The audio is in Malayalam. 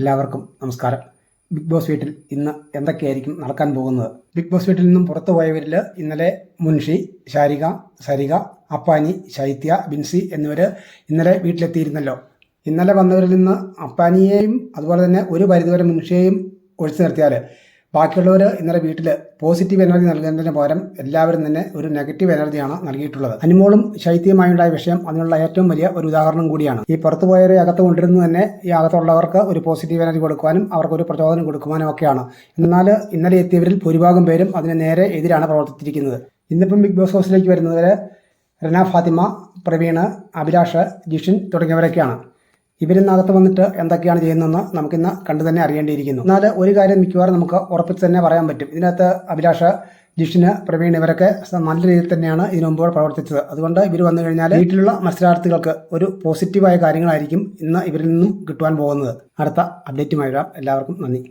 എല്ലാവർക്കും നമസ്കാരം. ബിഗ് ബോസ് വീട്ടിൽ ഇന്ന് എന്തൊക്കെയായിരിക്കും നടക്കാൻ പോകുന്നത്? ബിഗ് ബോസ് വീട്ടിൽ നിന്നും പുറത്തു പോയവരിൽ ഇന്നലെ മുൻഷി ശാരിക സരിക അപ്പാനി ശൈത്യ ബിൻസി എന്നിവർ ഇന്നലെ വീട്ടിലെത്തിയിരുന്നല്ലോ. ഇന്നലെ വന്നവരിൽ നിന്ന് അപ്പാനിയെയും അതുപോലെ തന്നെ ഒരു പരിധിവരെ മുൻഷിയെയും ഒഴിച്ചു നിർത്തിയാൽ ബാക്കിയുള്ളവർ ഇന്നലെ വീട്ടിൽ പോസിറ്റീവ് എനർജി നൽകുന്നതിന് പകരം എല്ലാവരും തന്നെ ഒരു നെഗറ്റീവ് എനർജിയാണ് നൽകിയിട്ടുള്ളത്. അനുമോളും ശൈത്യമായുണ്ടായ വിഷയം അതിനുള്ള ഏറ്റവും വലിയ ഒരു ഉദാഹരണം കൂടിയാണ്. ഈ പുറത്തു പോയവരെ അകത്ത് കൊണ്ടിരുന്നു തന്നെ ഈ അകത്തുള്ളവർക്ക് ഒരു പോസിറ്റീവ് എനർജി കൊടുക്കുവാനും അവർക്ക് ഒരു പ്രചോദനം കൊടുക്കുവാനും ഒക്കെയാണ്. എന്നാൽ ഇന്നലെ എത്തിയവരിൽ ഭൂരിഭാഗം പേരും അതിന് നേരെ എതിരാണ് പ്രവർത്തിച്ചിരിക്കുന്നത്. ഇന്നിപ്പം ബിഗ് ബോസ് ഹൗസിലേക്ക് വരുന്നവർ റന ഫാത്തിമ പ്രവീണ് അഭിലാഷ് ജിഷിൻ തുടങ്ങിയവരൊക്കെയാണ്. ഇവരിന്നകത്ത് വന്നിട്ട് എന്തൊക്കെയാണ് ചെയ്യുന്നതെന്ന് നമുക്കിന്ന് കണ്ടു തന്നെ അറിയേണ്ടിയിരിക്കുന്നു. എന്നാൽ ഒരു കാര്യം മിക്കവാറും നമുക്ക് ഉറപ്പിച്ച് തന്നെ പറയാൻ പറ്റും. ഇതിനകത്ത് അഭിലാഷ ജിഷിന് പ്രവീൺ ഇവരൊക്കെ നല്ല രീതിയിൽ തന്നെയാണ് ഇതിനു മുമ്പ് പ്രവർത്തിച്ചത്. അതുകൊണ്ട് ഇവർ വന്നു കഴിഞ്ഞാൽ വീട്ടിലുള്ള മത്സരാർത്ഥികൾക്ക് ഒരു പോസിറ്റീവായ കാര്യങ്ങളായിരിക്കും ഇന്ന് ഇവരിൽ നിന്നും കിട്ടുവാൻ പോകുന്നത്. അടുത്ത അപ്ഡേറ്റുമായി വരാം. എല്ലാവർക്കും നന്ദി.